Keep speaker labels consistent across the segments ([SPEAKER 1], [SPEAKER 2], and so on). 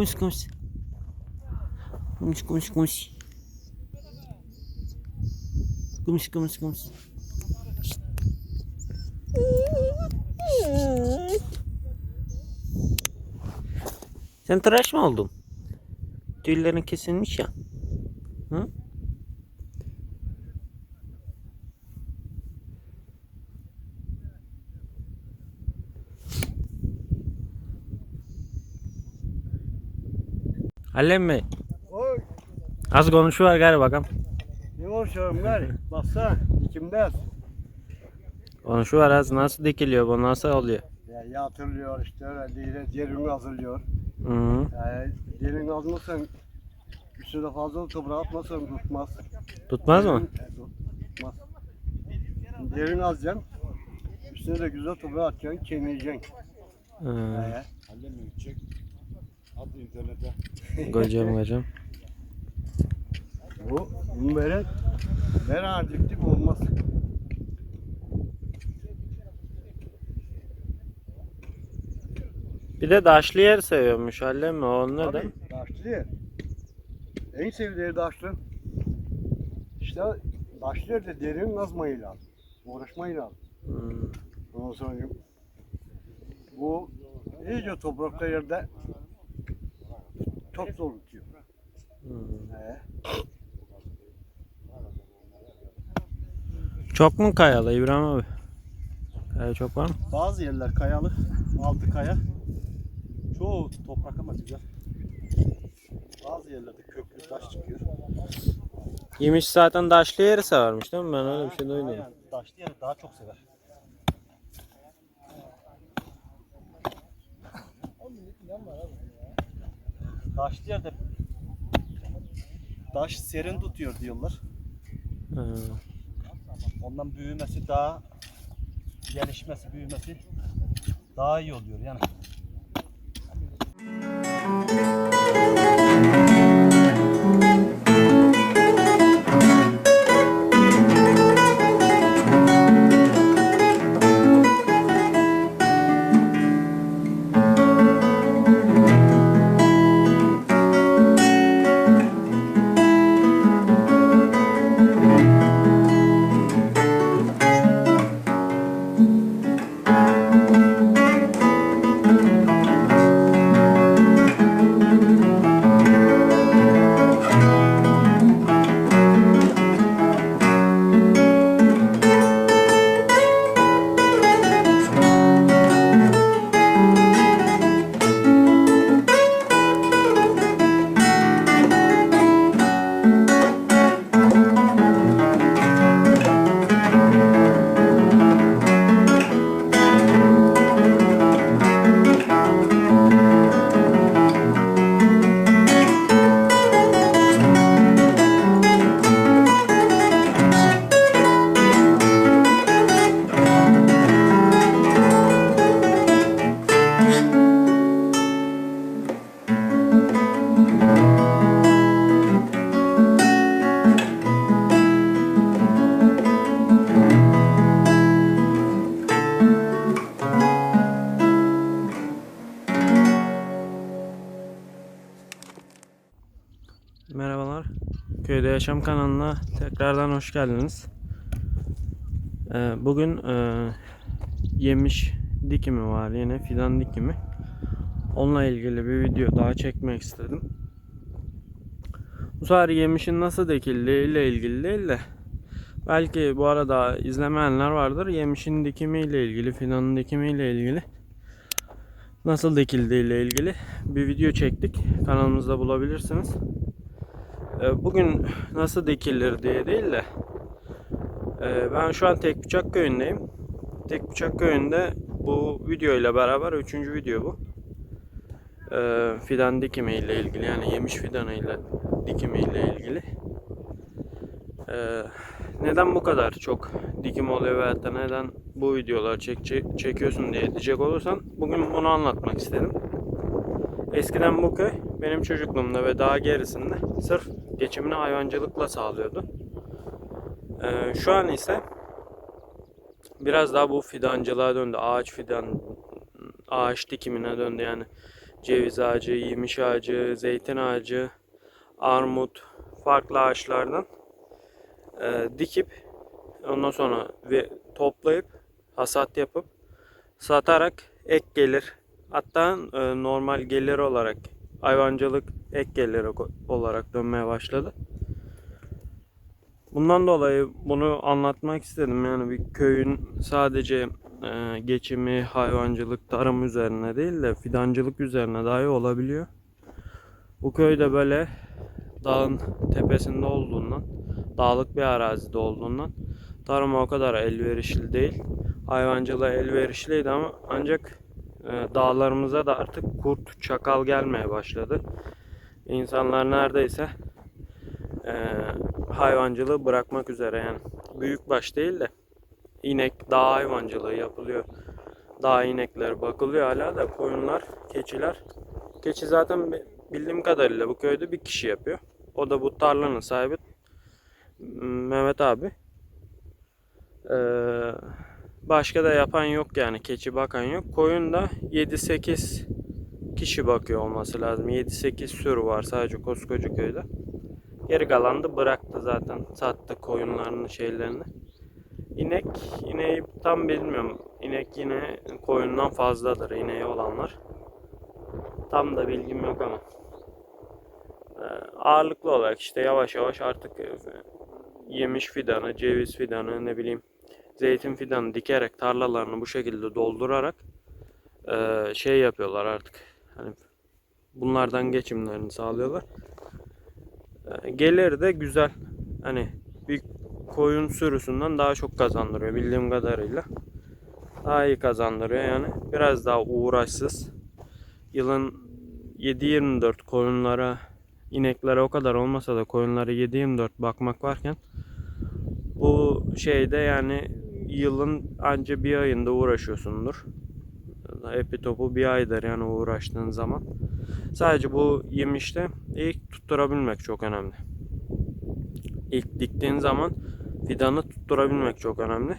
[SPEAKER 1] Konuş konuş. Konuş konuş konuş. Konuş konuş konuş. Sen tıraş mı oldun? Tüylerin kesilmiş ya. Alem mi?
[SPEAKER 2] Oy,
[SPEAKER 1] Az konuşuyor gari bakalım.
[SPEAKER 2] ne konuşuyorum gari? Baksana, dikimdeyiz.
[SPEAKER 1] Konuşuyor az nasıl dikiliyor bu nasıl oluyor?
[SPEAKER 2] Ya yatırılıyor işte öyle değil, derin kazılıyor.
[SPEAKER 1] Hı
[SPEAKER 2] Yani derin kazmazsan, üstüne fazla toprağı atmazsan tutmaz.
[SPEAKER 1] Tutmaz mı?
[SPEAKER 2] Evet, tutmaz. Derin kazacaksın, üstüne de güzel toprağı atacaksın, kemeyeceksin.
[SPEAKER 1] Hı.
[SPEAKER 3] Mi gidecek? At internete.
[SPEAKER 1] Kocam kocam.
[SPEAKER 2] Bu, bunu böyle, ben diktik olmaz.
[SPEAKER 1] Bir de daşlı yer seviyormuş Alem mi? O neden?
[SPEAKER 2] Tabii, Daşlı yer. En sevdiği daşlı. İşte daşlı yerde derin kazmayı lazım. Uğraşmayı lazım.
[SPEAKER 1] Hı.
[SPEAKER 2] Ondan sonra bu iyice toprakta yerde çok zor tutuyor.
[SPEAKER 1] Hı.
[SPEAKER 2] He.
[SPEAKER 1] Çok mu kayalı İbrahim abi? Kaya çok var mı?
[SPEAKER 3] Bazı yerler kayalık, altı kaya. Çoğu toprak ama güzel. Bazı yerlerde köklü taş çıkıyor.
[SPEAKER 1] Yemiş zaten daşlı yeri severmiş değil mi? Ben öyle bir şey duydum.
[SPEAKER 3] Aynen, taşlı yeri daha çok sever. Taşlı yerde taş serin tutuyor diyorlar.
[SPEAKER 1] Hı.
[SPEAKER 3] Ondan büyümesi daha gelişmesi, büyümesi daha iyi oluyor yani.
[SPEAKER 1] Köyde Yaşam kanalına tekrardan hoş geldiniz. Ee, bugün e, yemiş dikimi var yine fidan dikimi. Onunla ilgili bir video daha çekmek istedim. Bu sefer yemişin nasıl dikildiği ile ilgili değil de belki bu arada izlemeyenler vardır. Yemişin dikimi ile ilgili, fidanın dikimi ile ilgili nasıl dikildiği ile ilgili bir video çektik. Kanalımızda bulabilirsiniz. Ee, Bugün nasıl dikilir diye değil de e, ben şu an Tekbıçak köyündeyim. Tekbıçak köyünde bu video ile beraber üçüncü video bu. Ee, Fidan dikimi ile ilgili yani yemiş fidanıyla dikimi ile ilgili. Ee, Neden bu kadar çok dikim oluyor veyahut da neden bu videoları çek, çek- çekiyorsun diye diyecek olursan bugün bunu anlatmak istedim. Eskiden bu köy benim çocukluğumda ve daha gerisinde sırf geçimini hayvancılıkla sağlıyordu. Ee, şu an ise biraz daha bu fidancılığa döndü. Ağaç fidan, ağaç dikimine döndü yani. ceviz ağacı, yemiş ağacı, zeytin ağacı, armut, farklı ağaçlardan e, dikip ondan sonra ve toplayıp hasat yapıp satarak ek gelir. Hatta e, normal gelir olarak hayvancılık ek geliri ko- olarak dönmeye başladı. Bundan dolayı bunu anlatmak istedim. Yani bir köyün sadece e, geçimi hayvancılık, tarım üzerine değil de fidancılık üzerine dahi olabiliyor. Bu köyde böyle dağın tepesinde olduğundan, dağlık bir arazide olduğundan tarıma o kadar elverişli değil. Hayvancılığa elverişliydi ama ancak e, dağlarımıza da artık kurt, çakal gelmeye başladı. İnsanlar neredeyse e, hayvancılığı bırakmak üzere yani büyükbaş değil de inek dağ hayvancılığı yapılıyor. Dağ inekleri bakılıyor hala da koyunlar, keçiler. Keçi zaten bi- bildiğim kadarıyla bu köyde bir kişi yapıyor. O da bu tarlanın sahibi Mehmet abi. Ee, başka da yapan yok yani keçi bakan yok. Koyun da 7-8 kişi bakıyor olması lazım. 7-8 sürü var sadece koskoca köyde. Geri kalanı da bıraktı zaten. Sattı koyunlarını şeylerini. İnek, ineği tam bilmiyorum. İnek yine koyundan fazladır ineği olanlar. Tam da bilgim yok ama. Ee, ağırlıklı olarak işte yavaş yavaş artık e, yemiş fidanı, ceviz fidanı, ne bileyim zeytin fidanı dikerek tarlalarını bu şekilde doldurarak e, şey yapıyorlar artık. Hani bunlardan geçimlerini sağlıyorlar. E, Geliri de güzel. Hani bir koyun sürüsünden daha çok kazandırıyor bildiğim kadarıyla. Daha iyi kazandırıyor yani. Biraz daha uğraşsız. Yılın 7-24 koyunlara, ineklere o kadar olmasa da koyunlara 7-24 bakmak varken bu şeyde yani yılın anca bir ayında uğraşıyorsundur. Epi topu bir aydır yani uğraştığın zaman. Sadece bu yemişte ilk tutturabilmek çok önemli. İlk diktiğin zaman fidanı tutturabilmek çok önemli.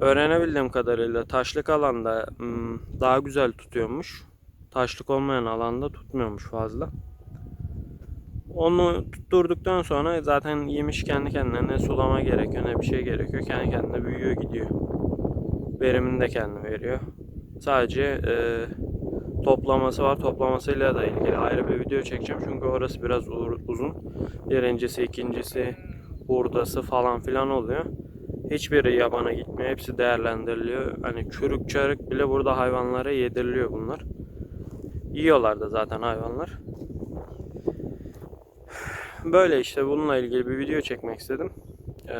[SPEAKER 1] Öğrenebildiğim kadarıyla taşlık alanda hmm, daha güzel tutuyormuş. Taşlık olmayan alanda tutmuyormuş fazla. Onu tutturduktan sonra zaten yemiş kendi kendine ne sulama gerekiyor ne bir şey gerekiyor. Kendi kendine büyüyor gidiyor. Verimini de kendi veriyor. Sadece e, toplaması var. Toplamasıyla da ilgili ayrı bir video çekeceğim. Çünkü orası biraz uzun. Birincisi, ikincisi, hurdası falan filan oluyor. Hiçbiri yabana gitmiyor. Hepsi değerlendiriliyor. Hani çürük çarık bile burada hayvanlara yediriliyor bunlar. Yiyorlar da zaten hayvanlar. Böyle işte bununla ilgili bir video çekmek istedim. Ee,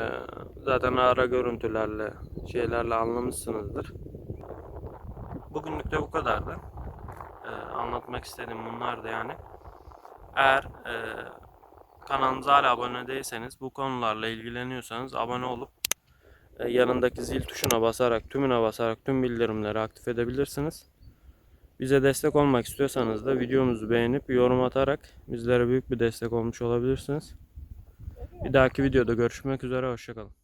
[SPEAKER 1] zaten ara görüntülerle, şeylerle anlamışsınızdır. Bugünlük de bu kadardı. Ee, anlatmak istediğim bunlar da yani. Eğer e, kanalımıza hala abone değilseniz, bu konularla ilgileniyorsanız abone olup e, yanındaki zil tuşuna basarak, tümüne basarak tüm bildirimleri aktif edebilirsiniz. Bize destek olmak istiyorsanız da videomuzu beğenip yorum atarak bizlere büyük bir destek olmuş olabilirsiniz. Bir dahaki videoda görüşmek üzere, hoşçakalın.